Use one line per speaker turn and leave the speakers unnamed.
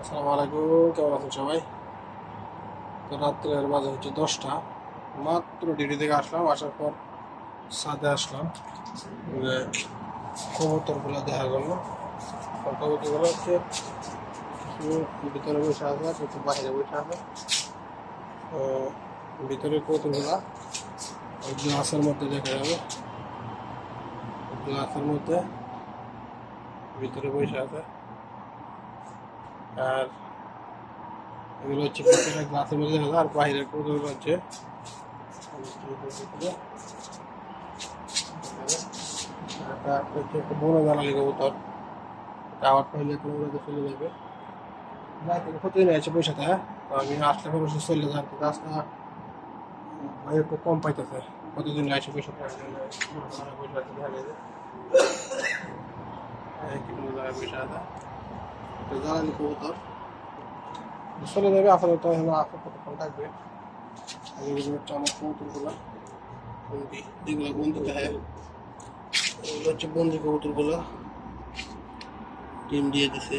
আসসালামু আলাইকুম, কেমন আছেন সবাই? তো রাত্রের বাজে হচ্ছে দশটা। মাত্র ডিউটি থেকে আসলাম, আসার পর সাদে আসলাম। কবুতরগুলো দেখা গেল। কবুতরগুলো হচ্ছে ভিতরে বসে আছে কিছু বাইরে বসে আছে। তো ভিতরে কবুতরগুলো গ্লাসের মধ্যে দেখা যাবে। গ্লাসের মধ্যে ভিতরে বসে আছে। আর এগুলো হচ্ছে ভিতরে গ্লাসের মধ্যে দেখা আর বাইরের কবুতরগুলো হচ্ছে এটা হচ্ছে একটা বড় জ্বালালি কবুতর। টাওয়ার পাইলে ওরা চলে যাবে। রাতে প্রতিদিন আছে পয়সাতে হ্যাঁ আমি আসলে পরে সে চলে যান কিন্তু আজকে ভাই একটু কম পাইতেছে। প্রতিদিন আসে পয়সা পয়সা আছে। দেখা যায় কিলো জায়গায় পয়সা আছে এটা জ্বালালি কবুতর চলে যাবে আপাতত হলো আপনি কতক্ষণ থাকবে এগুলো হচ্ছে আমার কবুতরগুলো বন্দি যেগুলো বন্দি থাকে এগুলো হচ্ছে বন্দি কবুতরগুলো ডিম দিয়ে দিছে